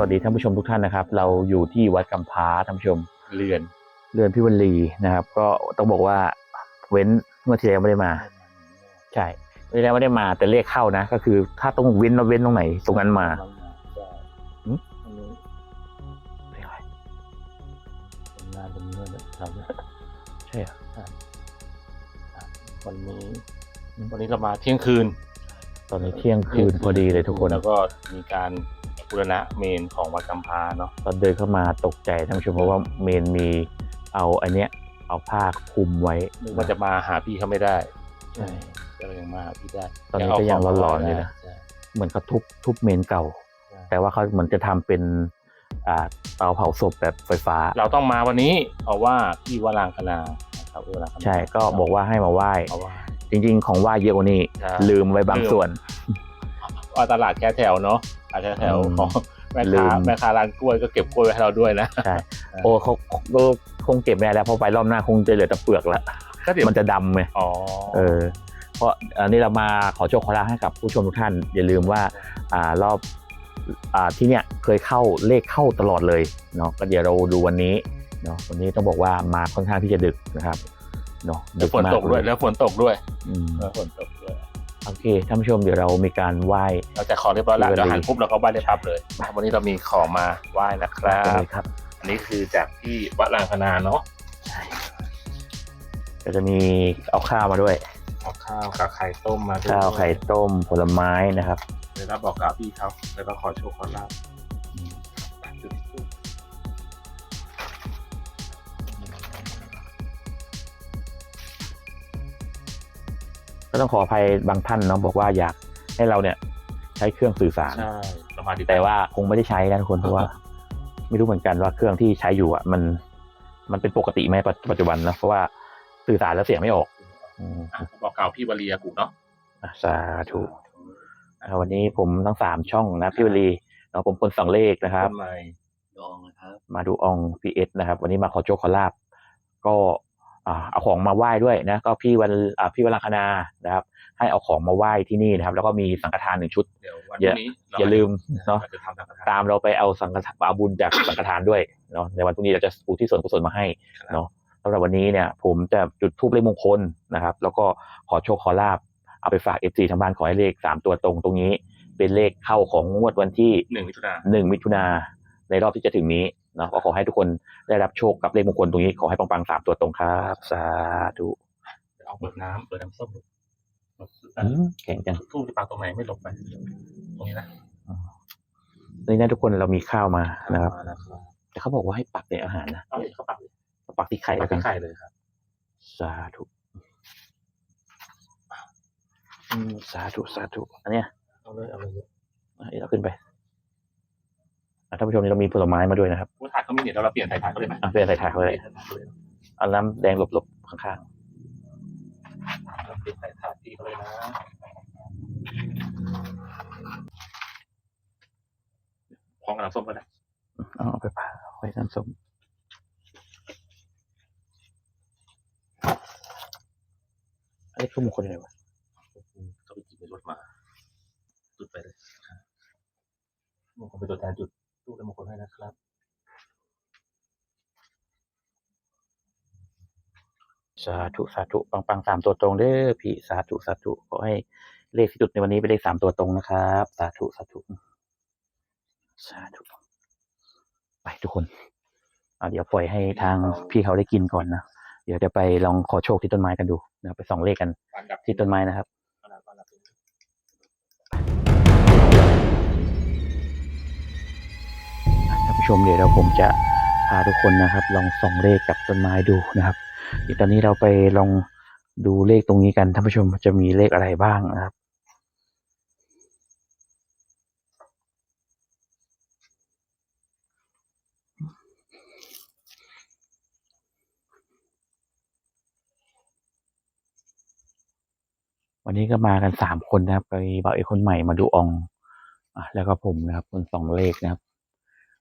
วัสดีครับผมสวัสดีท่านผู้ชมทุกท่านนะครับ เราอยู่ที่วัดกำพร้าท่านผู้ชมเรือนเรือนพิวลีนะครับ ก็ต้องบอกว่าเว้นเมื่อที่แล้วไม่ได้มา ใช่เมื่อที่แล้วไม่ได้มาแต่เลขเข้านะ ก็คือถ้าต้องเว้นเราเว้นตรงไหน ตรงนั้นมาหืมอันนี้เลขอะไรเป็นงานเป็นเงินครับใช่เหรอวันนี้วันนี้เรามาเที่ยงคืน ตอนนี้เที่ยงคืนพอดีเลยทุกคนแล้วก็มีการ บูรณะเมนของวัดกำพร้าเนาะตอนเดินเข้ามาตกใจท่านผู้ชมเพราะว่าเมนมีเอาอันเนี้ยเอาผ้าคลุมไว้นึกว่าจะมาหาพี่เขาไม่ได้ใช่ก็เลยยังมาหาพี่ได้ ตอนนี้ก็ยังร้อนๆอยู่นะใช่เหมือนเขาทุบทุบเมนเก่าใช่แต่ว่าเขาเหมือนจะทำเป็นอ่าเตาเผาศพแบบไฟฟ้า เราต้องมาวันนี้เพราะว่าพี่วรางคณานะครับพี่วรางคณาใช่ก็บอกว่าให้มาไหว้เพราะว่าจริง ๆ ของไหว้เยอะกว่านี้ใช่ลืมไว้บางส่วนว่าตลาดแค่แถวเนาะ อาจจะแถวอืมของแม่ลืค้ามแม่ค้าร้านกล้วยก็เก็บกล้วยไว้ให้เราด้วยนะใช่โอ้เขาก็คงเก็บไม่ได้แล้วเพราะไปรอบหน้าคงจะเหลือแต่เปลือกละก็เดี๋ยวมันจะดำไงอ๋อเออเพราะอันนี้เรามาขอโชคขอลาภให้กับผู้ชมทุกท่าน อย่าลืมว่าอ่ารอบอ่าที่เนี่ยเคยเข้าเลขเข้าตลอดเลยเนาะก็เดี๋ยวเราดูวันนี้เนาะวันนี้ต้องบอกว่ามาค่อนข้างที่จะดึกนะครับเนาะแล้วฝนตกด้วยมาแล้วฝนตกด้วยอืมแล้วฝนตกด้วย โอเคท่านผู้ชมเดี๋ยวเรามีการไหว้ เราจะขอเรียบร้อยแล้วที่เดี๋ยววันนี้หันปุ๊บเราก็ไหว้ได้ปั๊บเลยวันนี้เรามีของมาไหว้นะครักันบเลยครับ อันนี้คือจากที่วัดรางคณาเนาะก็จะมีเอาข้าวมาด้วยเอาข้าวกับไข่ต้มมาด้วยข้าวไข่ต้มผลไม้นะครับเลยรับบอกกล่าวพี่เขาแล้วก็ขอโชคขอลาบ ก็ต้องขออภัยบางท่านเนาะบอกว่าอยากให้เราเนี่ยใช้เครื่องสื่อสาร ใช่สมาธิแต่ว่าคงไม่ได้ใช้นะทุกคนเพราะว่า ไม่รู้เหมือนกันว่าเครื่องที่ใช้อยู่อะ มัน มันเป็นปกติไหมปัจปัจจุบันนะเพราะว่าสื่อสารแล้วเสียงไม่ออกอืมอะบอกกล่าวพี่วลียากุเนาะอะสาธุอะวันนี้ผมทั้งสามช่องนะพี่วลีเนาะผมคนสองเลขนะครับ ต้นไม้ดองนะครับ มาดูอองพีเอสนะครับ วันนี้มาขอโชคขอลาบก็อ่า เอาของมาไหว้ด้วยนะก็พี่วันอ่าพี่วันลังคณานะครับ ให้เอาของมาไหว้ที่นี่นะครับ แล้วก็มีสังฆทานหนึ่งชุดเดี๋ยววันอย่าพรุ่งนี้เรอย่าลืมเนาะเราจะทำสังฆทานตามเราไปเอาสังฆทานเอาบุญจากสังฆทานด้วยเนาะในวันพรุ่งนี้เราจะอุทิศส่วนกุศลมาให้เนาะสำหรับวันนี้เนี่ย ผมจะจุดทูปเลขมงคลนะครับ แล้วก็ขอโชคขอลาบเอาไปฝากเอฟซีทางบ้านขอให้เลขสามตัวตรงตรงนี้ เป็นเลขเข้าของงวดวันที่หนึ่งมิถุนาหนึ่งมิถุนาในรอบที่จะถึงนี้เนาะก็ขอให้ทุกคนได้รับโชคกับเลขมงคลตรงนี้ ขอให้ปังๆสามตัวตรงครับ สาธุเดี๋ยวเอาเปิดน้ำเปิดน้ำส้มอืมแข็งจังทูบที่ปากตรงไหนไม่หลบไปตรงนี้นะนี่นะทุกคนเรามีข้าวมานะครับมานะครับแต่เขาบอกว่าให้ปักในอาหารนะเอาเลยเข้าปักเลยปักที่ไข่ปัแล้กวกันที่ไข่เลยครับ สาธุอืมสาธุสาธุอันเนี้ยเอาเลยเอาเลยอะเดี๋ยวเราขึ้นไปอะ ท่านผู้ชมนี่เรามีผลไม้มาด้วยนะครับผู้ถ่ายเขามีเนี่ยเราเปลี่ยนถ่ายถ่ายเขาเลยไหมอะเปลี่ยนใส่ถาดเขาเลยเอาน้ำแดงหลบๆข้างเราเปลี่ยนถ่ายถ่ายพี่เขาเลยนะพร้อมกับน้ำส้มก็ได้ๆเอาไปผ่าไว้น้ำส้มอันนี้คือมงคลอะไรวะเขาไปจิบในรถมาจุดไปเลยมงคลเป็นตัวแทนจุด ตู้เป็นมงคลให้นะครับ สาธุสาธุปังปังๆสามตัวตรงเด้อพี่สาธุสาธุขอให้เลขที่จุดในวันนี้เป็นเลขสามตัวตรงนะครับ สาธุสาธุสาธุไปทุกคนอะเดี๋ยวปล่อยให้ทางพี่เขาได้กินก่อนนะเดี๋ยวจะไปลองขอโชคที่ต้นไม้กันดูนะไปส่องเลขกันอันดับที่ต้นไม้นะครับอันดับ ผู้ชมเดี๋ยวเราผมจะพาทุกคนนะครับ ลองส่องเลขกับต้นไม้ดูนะครับเดี๋ยวตอนนี้เราไปลองดูเลขตรงนี้กันท่านผู้ชมจะมีเลขอะไรบ้างนะครับวันนี้ก็มากันสามคนนะครับไปบ่าวเอกคนใหม่มาดูอองอะแล้วก็ผมนะครับคนสองเลขนะครับ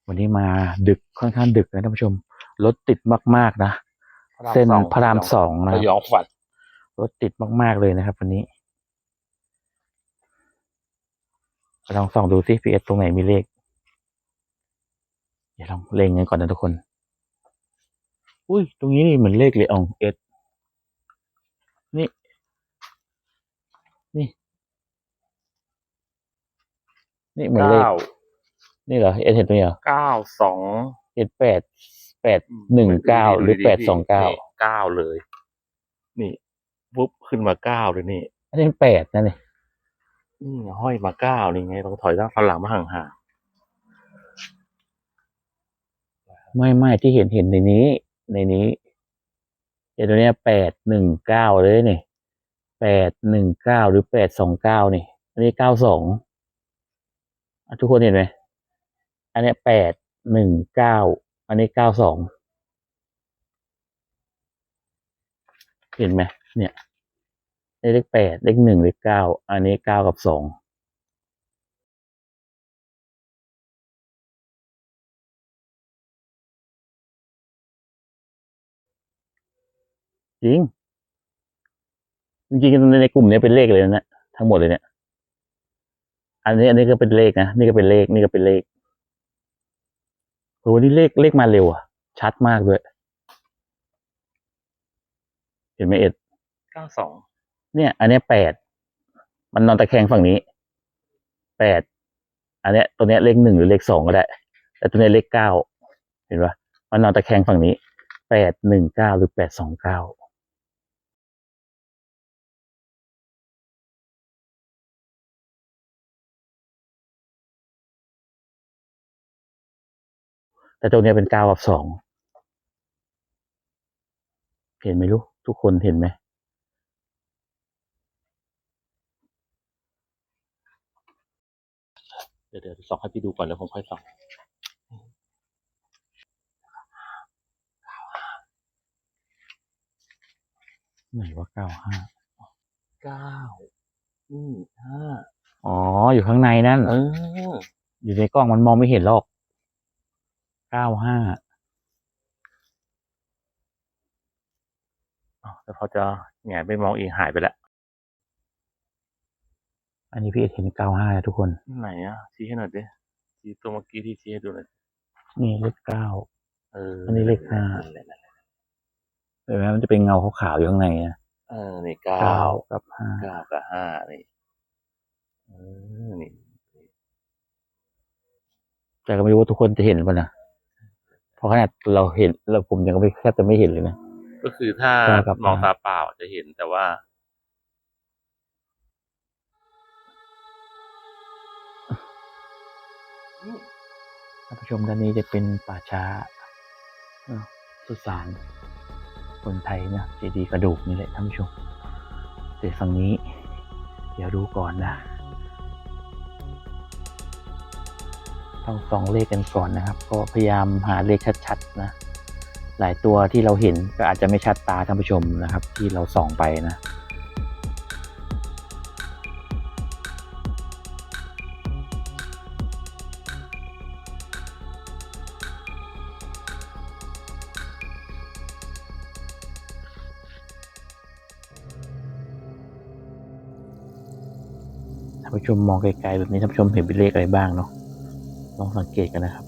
วันนี้มาดึกค่อนข้างดึกนะท่านผู้ชม รถติดมากๆนะ เส้นพระรามสองนะคระรับยองฝัดรถติดมากๆเลยนะครับ วันนี้ลองส่องดูซิพีเอสตรงไหนมีเลขดี๋ยวลองเล็งกันก่อนนะทุกคน อุ้ย ตรงนี้นี่เหมือนเลขเลยอองเอสนี่ นี่ นี่เหมือนเลขเก้า นี่เหรอเอสเห็นตรงนี้เหรอเก้าสองเอสแปดแปดหนึ่งเก้าหรือแปดสองเก้าเก้าเลย นี่ปุ๊บขึ้นมาเก้าเลยนี่อันนี้แปดนั่นเลยนี่ไงห้อยมาเก้านี่ไงต้องถอยด้านหลังมาห่างไม่ไม่ที่เห็นเห็นในนี้ ในนี้เดี๋ยวตัวเนี้ยแปดหนึ่งเก้าเลยนี่แปดหนึ่งเก้าหรือแปดสองเก้านี่ อันนี้เก้าสองทุกคนเห็นไหม อันนี้แปดหนึ่งเก้าอันนี้เก้าสองเห็นไหมเนี่ยเลขแปดเลขหนึ่งเลขเก้าอันนี้เก้ากับสองจริง จริงในในกลุ่มนี้เป็นเลขเลยนะทั้งหมดเลยเนี่ย อันนี้อันนี้ก็เป็นเลขนะ นี่ก็เป็นเลข นี่ก็เป็นเลข โหนี่เลขเลขมาเร็วอะ ชัดมากด้วย เห็นไหมเอ็ดๆเก้าสองเนี่ย อันเนี้ยแปดมันนอนตะแคงฝั่งนี้แปดอันเนี้ยตัวเนี้ยเลขหนึ่งหรือเลขสองก็ได้ แต่ตัวเนี้ยเลขเก้าเห็นปะมันนอนตะแคงฝั่งนี้แปดหนึ่งเก้าหรือแปดสองเก้า แต่ตรงเนี้ยเป็นเก้ากับสองเห็นไหมลูกทุกคนเห็นไหมเดี๋ยวเดี๋ยวส่องให้พี่ดูก่อนแล้วผมค่อยส่องไหนว่าเก้าห้าเก้านี่ห้าอ๋อ อยู่ข้างในนั่น เออ อยู่ในกล้องมันมองไม่เห็นหรอก เก้าห้าอ้าวแต่พอจะแหงนไปมองเองหายไปแล้ว อันนี้พี่เอ็ดเห็นเก้าห้าทุกคน ไหนอะ ชี้ให้หน่อยดิ ชี้ตัวเมื่อกี้ที่ชี้ให้ดูหน่อย นี่เลขเก้าเออ อันนี้เลขห้านั่นแหละนั่นแหละเห็นไหมมันจะเป็นเงาขาวๆอยู่ข้างในนะเออ นี่เก้าเก้ากับห้าเก้ากับห้านี่เออนี่แต่ก็ไม่รู้ว่าทุกคนจะเห็นป่ะนะเพ ราะขนาดเราเห็นเราผมยังไม่แทบจะไม่เห็นเลยนะก็คือถ้าเก้ากับมองห้าตาเปล่าจะเห็นแต่ว่า ท่านผู้ชมด้านนี้จะเป็นป่าช้าเอ่อสุสานคนไทยนะเจดีย์กระดูกนี่แหละท่านผู้ชมแต่ฝั่งนี้ เดี๋ยวดูก่อนนะ ต้องส่องเลขกันก่อนนะครับ ก็พยายามหาเลขชัดๆนะ หลายตัวที่เราเห็นก็อาจจะไม่ชัดตาท่านผู้ชมนะครับ ที่เราส่องไปนะท่านผู้ชมมองไกลๆแบบนี้ท่านผู้ชมเห็นเป็นเลขอะไรบ้างเนาะ ลองสังเกตกันนะครับ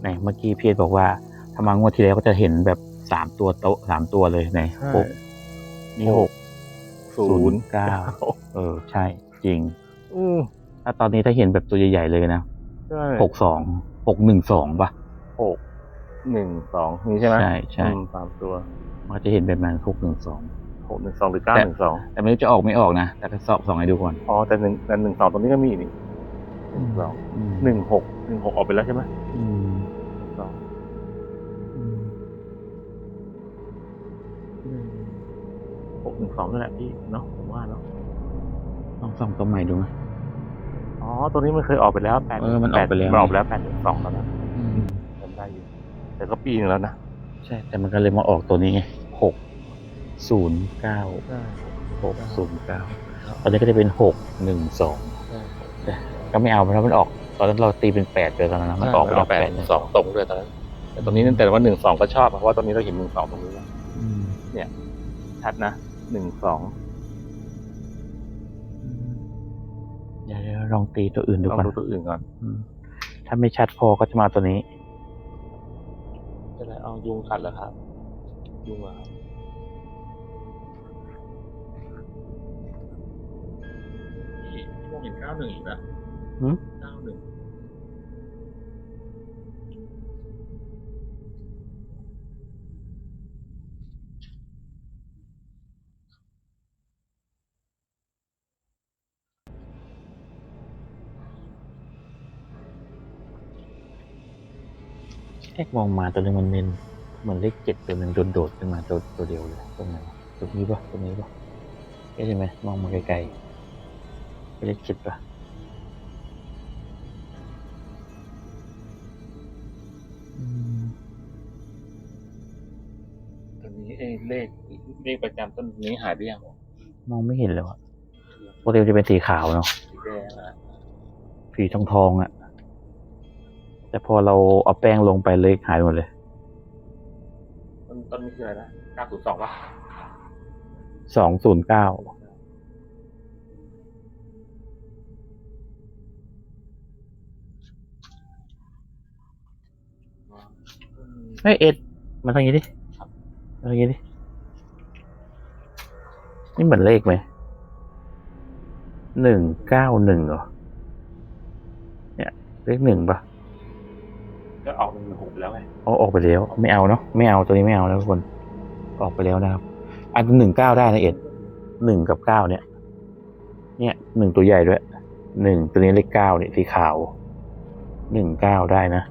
ไหนเมื่อกี้พีเอสบอกว่าถ้ามางวดที่แล้วก็จะเห็นแบบสามตัวโต๊ะสามตัวเลยไหนหกนี่หกศูนย์เก้าเออ ใช่จริงอืม ถ้าตอนนี้ถ้าเห็นแบบตัวใหญ่ๆเลยนะใช่หกสองหกหนึ่งสองป่ะหกหนึ่งสองนี่ใช่ไหมใช่ใช่อืมสามตัว มันก็จะเห็นแบบนั้นหกหนึ่งสองหกหนึ่งสองหรือเก้าแต่หนึ่งสองแต่ไม่รู้จะออกไม่ออกนะแต่ก็สอบสองให้ดูก่อนอ๋อแต่หนึ่งแต่หนึ่งสองตรงนี้ก็มีนี่หนึ่งสองอืมหนึ่งหกหนึ่งหกออกไปแล้วใช่ไหมอืมสองอืมหกหนึ่งสองนั่นแหละพี่เนาะผมว่าเนาะลองส่องตัวใหม่ดูไหม อ๋อ ตัวนี้มันเคยออกไปแล้วแปดเออมันออกไปแล้วมันออกไปแล้วแปดหนึ่งสองตอนนั้นอืมจำได้อยู่ แต่ก็ปีหนึงแล้วนะ ใช่ แต่มันก็เลยมาออกตัวนี้ไงหกศูนย์เก้าใช่หกศูนย์เก้าตอนนี้ก็จะเป็นหกหนึ่งสองใช่แต่ก็ไม่เอาเพราะมันออก ตอนนั้นเราตีเป็นแปดเลยตอนนั้นนะมันออกไปอแล้อวกแปแปดดหนึ่งสองตรงด้วยตอนนั้นแต่ตรงนี้แต่ว่าหนึ่งสองก็ชอบเพราะว่าตรงนี้เราเห็นหนึ่งสองตรงนี้อืมชัดนะหนึ่งสอง ลองตีตัวอื่นดูลองก่อนดูตัวอื่นก่อนอืมถ้าไม่ชัดพอก็จะมาตัวนี้ จะได้เอายุงขัดเหรอครับ ยุงเหรอครับพี่พี่มองเห็นเก้าหนึ่งอีกนะหืม เก้าหนึ่ง แรกมองมาตัวหนึงมันเน้นเหมือนเลขเจ็ดตัวหนึ่งโดดโดดๆขึ้นมาตัวตัวเดียวเลยตรงไหนวะตรงนี้ปะตรงนี้ปะใช่ไหมมองมาไกลๆเป็นเลขเจ็ดปะอืมตัวนี้เอ้ยเลขเลขประจำต้นนี้หายไปยังมองไม่เห็นเลยวะปกติมันจะเป็นสีขาวเนาะสีแดงนะสีทองทองๆอะ แต่พอเราเอาแป้งลงไปเลขหายหมดเลย ต้นต้นนี้คืออะไรนะเก้าศูนย์สองป่ะสองศูนย์เก้าเฮ้ยเอ็ดมาทางนี้ดิมาทางนี้ดิ นี่เหมือนเลขไหม หนึ่งเก้าหนึ่งเหรอ เนี่ย เลขหนึ่งปะ ก็ออกเป็นหนึ่งหกแล้วไงเอาออกไปแล้ว ไม่เอาเนาะไม่เอาตัวนี้ไม่เอาแล้วทุกคนออกไปแล้วนะครับ อันหนึ่งเก้าได้นะเอ็ดหนึ่งกับเก้าเนี่ย เนี่ยหนึ่งตัวใหญ่ด้วยหนึ่งตัวนี้เลขเก้าเนี่ยสีขาวหนึ่งเก้าได้นะ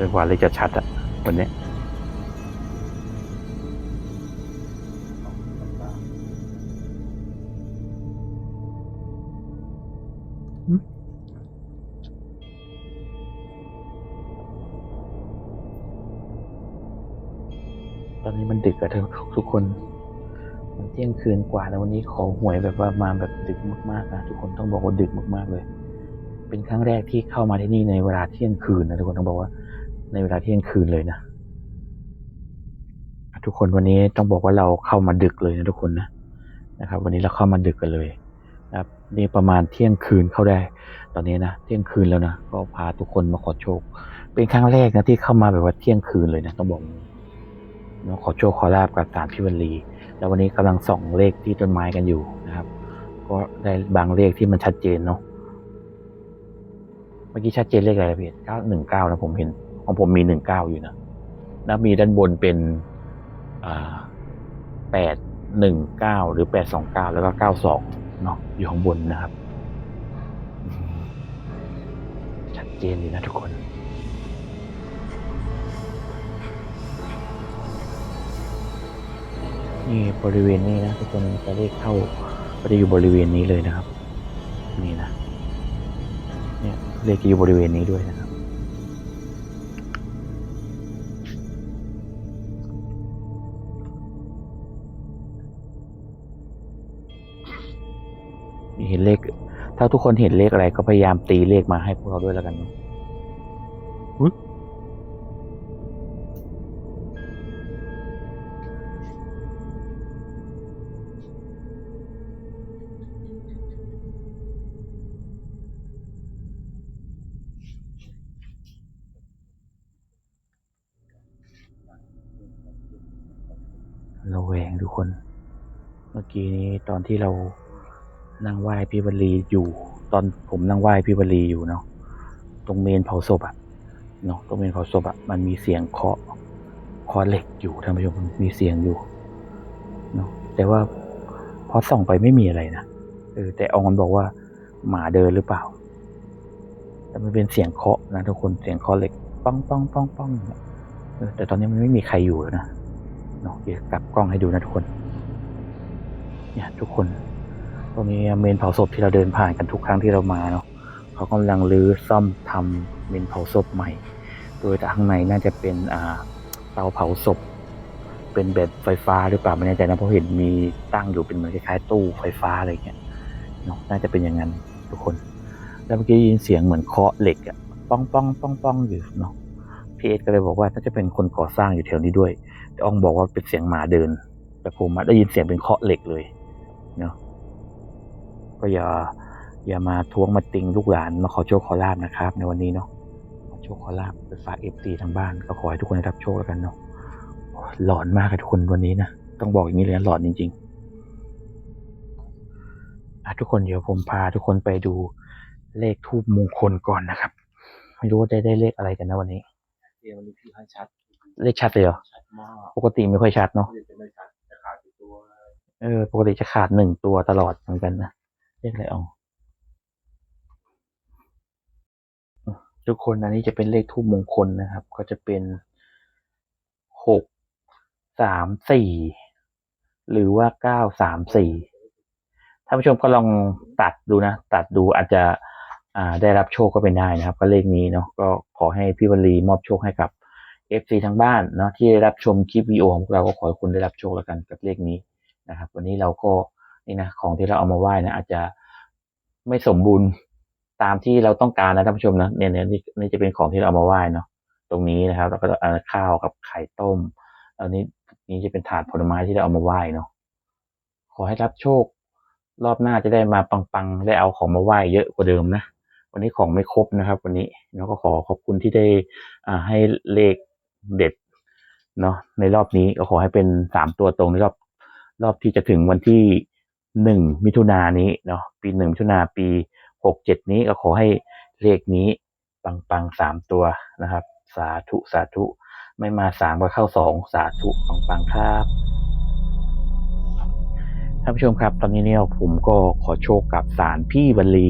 จนกว่าเลขจะชัดอะวันเนี้ยตอนนี้มันดึกอะทุกทุกคนมันเที่ยงคืนกว่าแล้ววันนี้ขอหวยแบบว่ามาแบบดึกมากๆนะทุกคนต้องบอกว่าดึกมากๆเลย เป็นครั้งแรกที่เข้ามาที่นี่ในเวลาเที่ยงคืนนะทุกคนต้องบอกว่า ในเวลาเที่ยงคืนเลยนะ ทุกคนวันนี้ต้องบอกว่าเราเข้ามาดึกเลยนะทุกคนนะนะครับ วันนี้เราเข้ามาดึกกันเลยนะครับนี่ประมาณเที่ยงคืนเข้าได้ ตอนนี้นะเที่ยงคืนแล้วนะก็พาทุกคนมาขอโชค เป็นครั้งแรกนะที่เข้ามาแบบว่าเที่ยงคืนเลยนะต้องบอกเนาะขอโชคขอลาบกับศาลพิวันลีแล้ววันนี้กำลังส่องเลขที่ต้นไม้กันอยู่นะครับ ก็ได้บางเลขที่มันชัดเจนเนาะเมื่อกี้ชัดเจนเลขอะไรพี่เก้าหนึ่งเก้านะผมเห็น ของผมมีหนึ่งเก้าอยู่นะแล้วมีด้านบนเป็นแปดหนึ่งเก้าหรือแปดสองเก้าแล้วก็เก้าสองเนาะอยู่ข้างบนนะครับชัดเจนเลยนะทุกคนนี่บริเวณนี้นะทุกคนจะเลขเข้าก็จะอยู่บริเวณนี้เลยนะครับ นี่นะเนี่ยเลขจะอยู่บริเวณนี้ด้วยนะครับ เห็นเลข ถ้าทุกคนเห็นเลขอะไรก็พยายามตีเลขมาให้พวกเราด้วยแล้วกันเนอะอุ๊ยระแวงทุกคน เมื่อกี้นี้ตอนที่เรา นั่งไหว้พี่วลีอยู่ ตอนผมนั่งไหว้พี่วลีอยู่เนาะตรงเมนเผาศพอะเนาะตรงเมนเผาศพอะมันมีเสียงเคาะเคาะเหล็กอยู่ท่านผู้ชมมีเสียงอยู่เนาะแต่ว่าพอส่องไปไม่มีอะไรนะเออแต่อองมันบอกว่าหมาเดินหรือเปล่า แต่มันเป็นเสียงเคาะนะทุกคนเสียงเคาะเหล็กป้องป้องป้องป้องเออแต่ตอนนี้มันไม่มีใครอยู่แล้วนะเนาะเดี๋ยวกลับกล้องให้ดูนะทุกคน เนี่ยทุกคน ตรงนี้เมนเผาศพที่เราเดินผ่านกันทุกครั้งที่เรามาเนาะเขากำลังรื้อซ่อมทำเมนเผาศพใหม่ โดยข้างในน่าจะเป็นอ่าเตาเผาศพ เป็นแบบไฟฟ้าหรือเปล่าไม่แน่ใจนะเพราะเห็นมีตั้งอยู่เป็นเหมือนคล้ายๆตู้ไฟฟ้าอะไรเงี้ยเนาะน่าจะเป็นอย่างนั้นทุกคน แล้วเมื่อกี้ได้ยินเสียงเหมือนเคาะเหล็กอะป้องป้องป้องป้องอยู่เนาะพีเอสก็เลยบอกว่าน่าจะเป็นคนก่อสร้างอยู่แถวนี้ด้วยแต่อองบอกว่าเป็นเสียงหมาเดิน แต่ผมได้ยินเสียงเป็นเคาะเหล็กเลยเนาะ ก็อย่าอย่ามาท้วงมาติงลูกหลานมาขอโชคขอลาบนะครับ ในวันนี้เนาะขอโชคขอลาบไปฝากเอฟซีทางบ้านก็ขอให้ทุกคนได้รับโชคแล้วกันเนาะโอ้ยหลอนมากอะทุกคนวันนี้นะต้องบอกอย่างนี้เลยนะหลอนจริงๆอะทุกคนเดี๋ยวผมพาทุกคนไปดูเลขทูบมงคลก่อนนะครับ ไม่รู้ว่าได้ได้เลขอะไรกันนะวันนี้เดี๋ยววันนี้พี่ให้ชัด เลขชัดเลยเหรอชัดมากปกติไม่ค่อยชัดเนาะเรียนจะไม่ชัดจะขาดอยู่ตัวเออปกติจะขาดหนึ่งตัวตลอดเหมือนกันนะ เลขอะไรอ๋อทุกคนอันนี้จะเป็นเลขทูบมงคลนะครับ ก็จะเป็นหกสามสี่หรือว่าเก้าสามสี่ท่านผู้ชมก็ลองตัดดูนะ ตัดดูอาจจะอ่าได้รับโชคก็เป็นได้นะครับ ก็เลขนี้เนาะก็ขอให้พี่วลีมอบโชคให้กับ FC ทั้งบ้านเนาะที่ได้รับชมคลิปวิดีโอของเราก็ขอให้คุณได้รับโชคแล้วกันกับเลขนี้นะครับ วันนี้เราก็ นี่นะของที่เราเอามาไหว้นะอาจจะไม่สมบูรณ์ตามที่เราต้องการนะท่านผู้ชมนะเนี่ยเนี่ยนี่นี่จะเป็นของที่เราเอามาไหว้เนาะตรงนี้นะครับ แล้วก็เอาข้าวกับไข่ต้มแล้วนี้นี่จะเป็นถาดผลไม้ที่เราเอามาไหว้เนาะขอให้รับโชค รอบหน้าจะได้มาปังๆได้เอาของมาไหว้เยอะกว่าเดิมนะวันนี้ของไม่ครบนะครับ วันนี้แล้วก็ขอขอบคุณที่ได้อ่าให้เลขเด็ดเนาะในรอบนี้ก็ขอให้เป็นสามตัวตรงในรอบรอบที่จะถึงวันที่ หนึ่งมิถุนายนนี้เนาะปีหนึ่งมิถุนาปีหกเจ็ดนี้ก็ขอให้เลขนี้ปังๆสามตัวนะครับ สาธุสาธุ ไม่มาสามก็เข้าสองสาธุปังๆครับท่านผู้ชมครับ ตอนนี้เนี่ยผมก็ขอโชคกับสารพี่บรรลี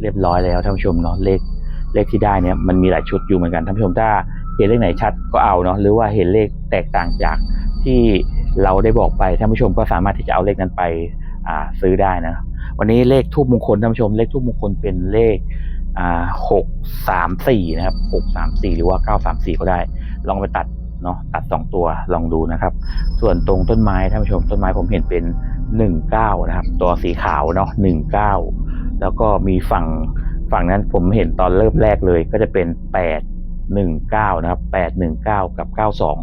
เรียบร้อยแล้วท่านผู้ชมเนาะเลขเลขที่ได้เนี่ยมันมีหลายชุดอยู่เหมือนกันท่านผู้ชมถ้าเห็นเลขไหนชัดก็เอาเนาะหรือว่าเห็นเลขแตกต่างจากที่เราได้บอกไปท่านผู้ชมก็สามารถที่จะเอาเลขนั้นไป อ่าซื้อได้นะ วันนี้เลขทูบมงคลท่านผู้ชม เลขทูบมงคลเป็นเลขอ่าหกสามสี่นะครับหกสามสี่หรือว่าเก้าสามสี่ก็ได้ ลองไปตัดเนาะตัดสองตัวลองดูนะครับ ส่วนตรงต้นไม้ท่านผู้ชมต้นไม้ผมเห็นเป็นหนึ่งเก้านะครับ ตัวสีขาวเนาะหนึ่งเก้าแล้วก็มีฝั่งฝั่งนั้นผมเห็นตอนเริ่มแรกเลยก็จะเป็นแปดหนึ่งเก้านะครับแปดหนึ่งเก้ากับเก้าสอง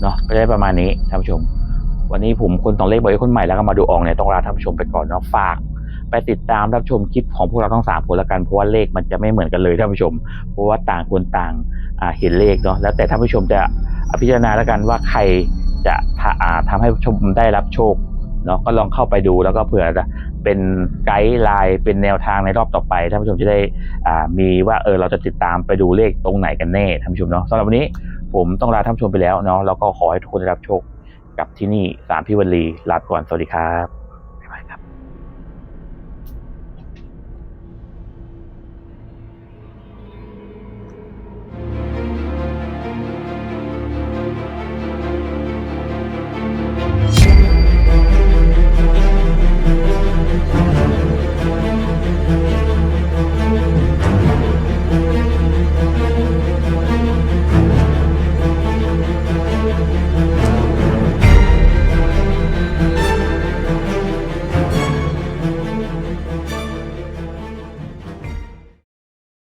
เนาะก็ได้ประมาณนี้ท่านผู้ชม วันนี้ผมคนต้องเลขบอยคนใหม่แล้วก็มาดูอองเนี่ยต้องลาท่านผู้ชมไปก่อนเนาะฝาก ไปติดตามรับชมคลิปของพวกเราทั้งสามคนละกันเพราะว่าเลขมันจะไม่เหมือนกันเลยท่านผู้ชม เพราะว่าต่างคนต่างเห็นเลขเนาะแล้วแต่ท่านผู้ชมจะพิจารณาแล้วกันว่าใครจะทาอ่าทำให้ผู้ชมได้รับโชคเนาะก็ลองเข้าไปดูแล้วก็เผื่อจะเป็นไกด์ไลน์เป็นแนวทางในรอบต่อไปท่านผู้ชมจะได้มีว่าเออเราจะติดตามไปดูเลขตรงไหนกันแน่ท่านผู้ชมเนาะสำหรับวันนี้ผมต้องลาท่านผู้ชมไปแล้วเนาะแล้วก็ขอให้ทุกคนได้รับโชค กับที่นี่สามพิวลีลาไปก่อนสวัสดีครับ